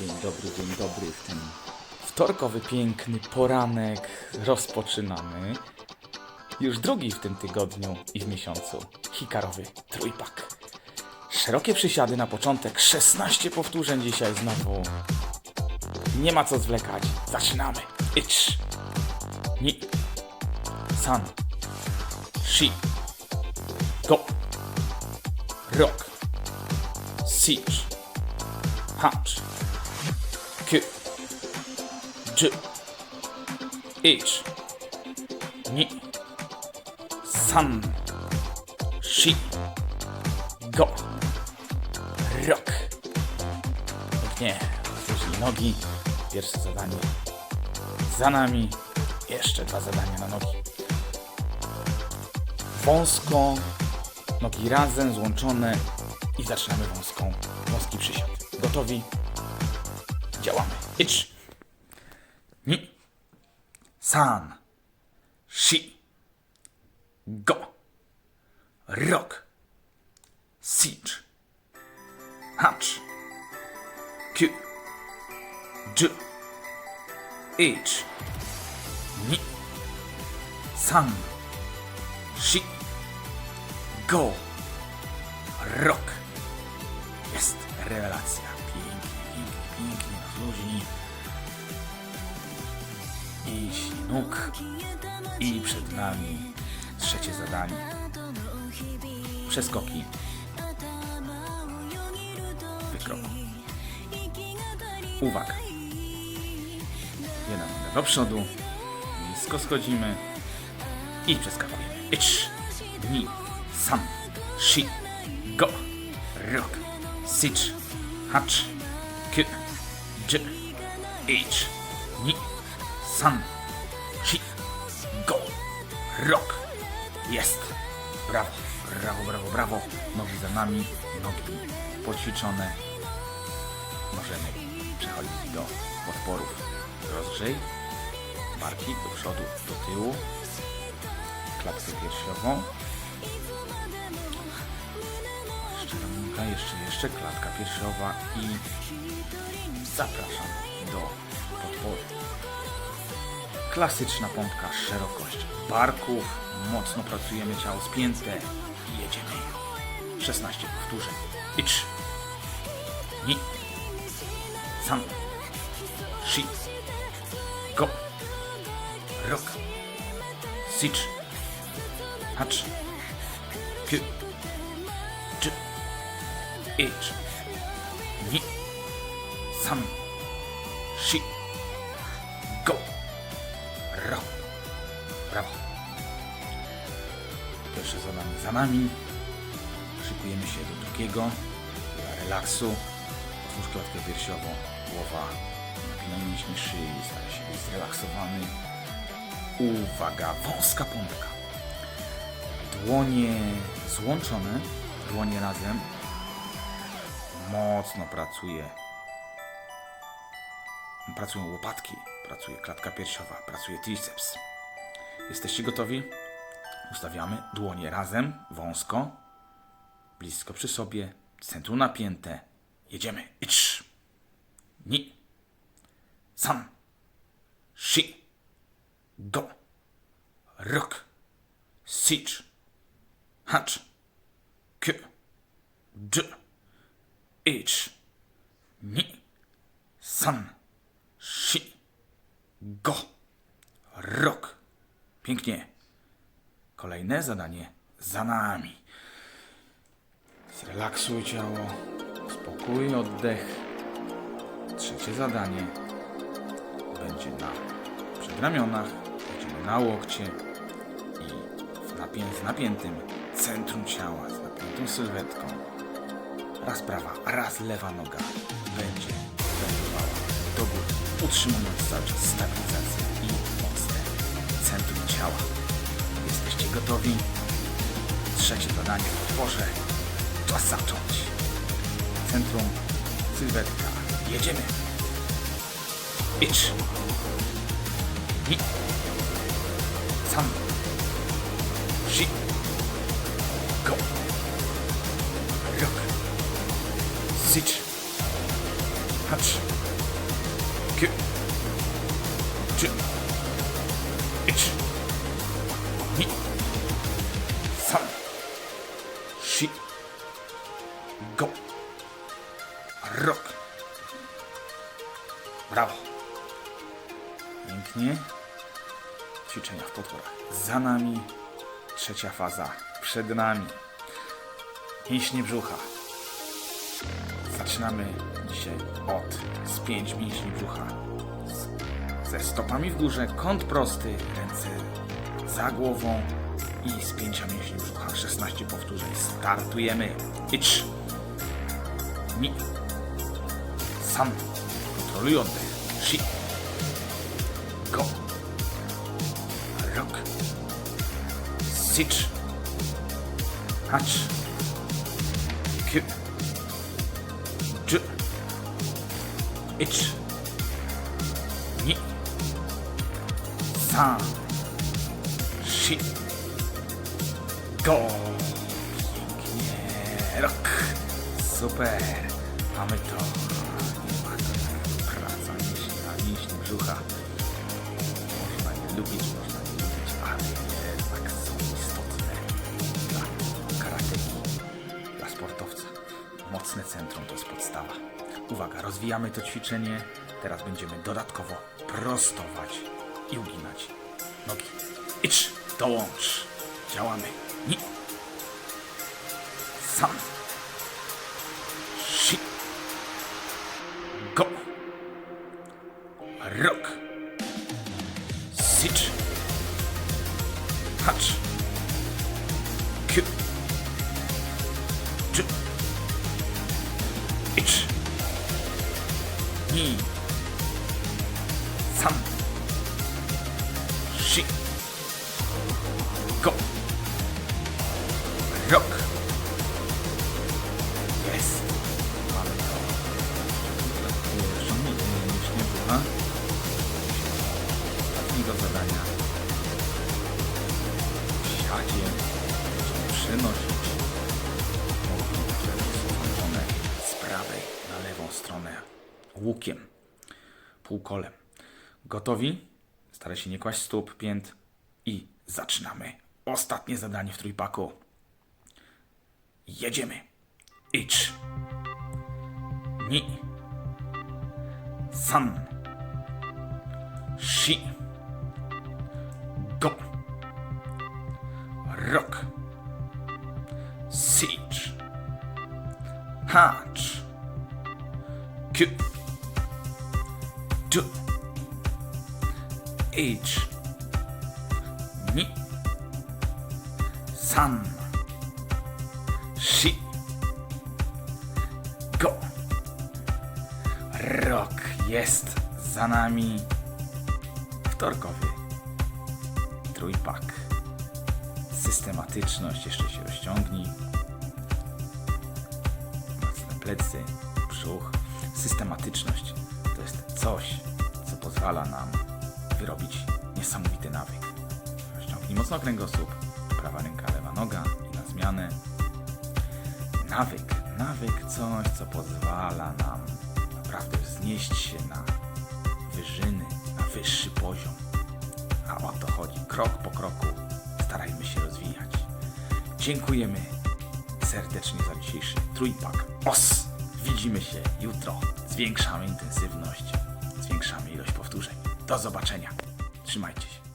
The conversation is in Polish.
Dzień dobry, dzień dobry. W ten wtorkowy, piękny poranek rozpoczynamy. Już drugi w tym tygodniu i w miesiącu. Hikarowy trójpak. Szerokie przysiady na początek, 16 powtórzeń dzisiaj znowu. Nie ma co zwlekać. Zaczynamy. Ich. Ni. San. Shi. Go. Rock. Siege. Punch. Q. J. H. Ni. San. Shi. Go. Rock. Pięknie. Otworzyli nogi. Pierwsze zadanie za nami. Jeszcze dwa zadania na nogi. Wąsko. Nogi razem, złączone. I zaczynamy wąską. Wąski przysiad. Gotowi? Działamy. Ich. Ni. San. Shi. Go. Rock. Siege. Hatch. Q. J. H. Ni. San. Shi. Go. Rock. Jest rewelacja. Pięknie, pięknie, pięknie. Rozluźni. Iść nóg. I przed nami trzecie zadanie. Przeskoki. Wykrok. Uwaga. Noga do przodu. Nisko schodzimy. I przeskakujemy. Ich. Ni. Sam. Shi. Go. Rock. Sich. Hatch. K. J. H. Ni. San. Shi. Go. Rock. Jest. Brawo. Brawo, brawo, brawo. Nogi za nami. Nogi poćwiczone. Możemy przechodzić do podporów. Rozgrzej. Barki do przodu, do tyłu. Klatkę piersiową. Jeszcze ramionka, jeszcze, jeszcze klatka piersiowa i zapraszam do podporu. Klasyczna pompka, szerokość barków, mocno pracujemy ciało spięte i jedziemy. 16 powtórzeń. Ich. Ni. San. Shi. Go. Rock. Sich. Hatch. Q. J. H. Ni. San. Shi. Za nami. Szykujemy się do drugiego. Dla relaksu. Otwórz klatkę piersiową. Głowa. Napinaj mięśnie szyi. Staraj się być zrelaksowany. Uwaga, wąska pompka. Dłonie złączone. Dłonie razem. Mocno pracuje. Pracują łopatki. Pracuje klatka piersiowa. Pracuje triceps. Jesteście gotowi? Ustawiamy dłonie razem, wąsko, blisko przy sobie, centrum napięte. Jedziemy. Ich. Ni. San. Shi. Go. Rock. Siege. Hatch. K. J. H. Ni. San. Shi. Go. Rock. Pięknie. Kolejne zadanie za nami. Zrelaksuj ciało. Spokój, oddech. Trzecie zadanie będzie na przedramionach, będziemy na łokcie i w napię z napiętym centrum ciała, z napiętą sylwetką. Raz prawa, raz lewa noga będzie wędrowała do góry, utrzymując cały czas stabilizację i mocne centrum ciała. Gotowi? Trzecie zadanie w otworze. Czas zacząć. Centrum, sylwetka. Jedziemy. Ich. Ni. Pięknie. Ćwiczenia w potworach za nami. Trzecia faza przed nami. Mięśnie brzucha. Zaczynamy dzisiaj od spięć mięśni brzucha. Z- Ze stopami w górze, kąt prosty, ręce za głową i spięcia mięśni brzucha. 16 powtórzeń. Startujemy. Ich. Ni. San. Kontroluj oddech. Shi. Go. Rok. Sich. Hacz. Kü. Dż. Ich. Ni. San. Shi. Go. Pięknie. Super. Mamy to. Nie ma to. Praca brzucha. Rozwijamy to ćwiczenie. Teraz będziemy dodatkowo prostować i uginać nogi. Idź, dołącz. Działamy. Ni. Sam. Shi. Go. Rok. Sich. Hacz. 3 go rok jest mamy to żony nie była ostatniego zadania siadzie przynosić łukiem, półkolem. Gotowi? Staraj się nie kłaść stóp, pięt i zaczynamy. Ostatnie zadanie w trójpaku. Jedziemy. Ich. Ni. San. Shi. Go. Rok. Siege. Hacz. Kü. Du. Ich. Ni. San. Shi. Go. Rok jest za nami. Wtorkowy trójpak. Systematyczność jeszcze się rozciągnij. Mocne plecy, brzuch. Systematyczność coś, co pozwala nam wyrobić niesamowity nawyk. Rozciągnij mocno kręgosłup, prawa ręka, lewa noga i na zmianę. Nawyk, nawyk coś, co pozwala nam naprawdę wznieść się na wyżyny, na wyższy poziom. A o to chodzi. Krok po kroku starajmy się rozwijać. Dziękujemy serdecznie za dzisiejszy trójpak OS. Widzimy się jutro. Zwiększamy intensywność, zwiększamy ilość powtórzeń. Do zobaczenia. Trzymajcie się.